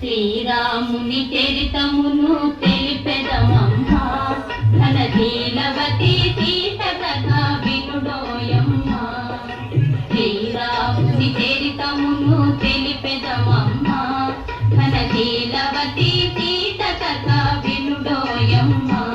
శ్రీరాముని చరితమును తెలిపెదమమ్మా. కథ వినుడోయమ్మా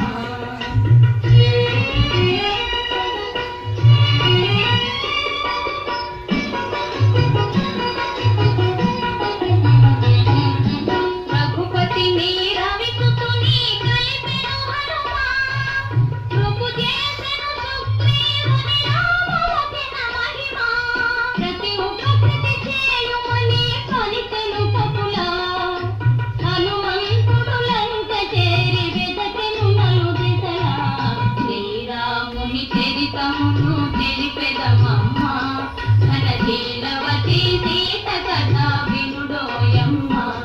Amen. లోకమును తెలిపెదమమ్మ. ధన నీలవతి సీత కథ వినుడోయమ్మ.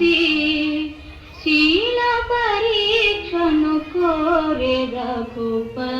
হইতে শিলা পরীক্ষণ করে রাখো পা।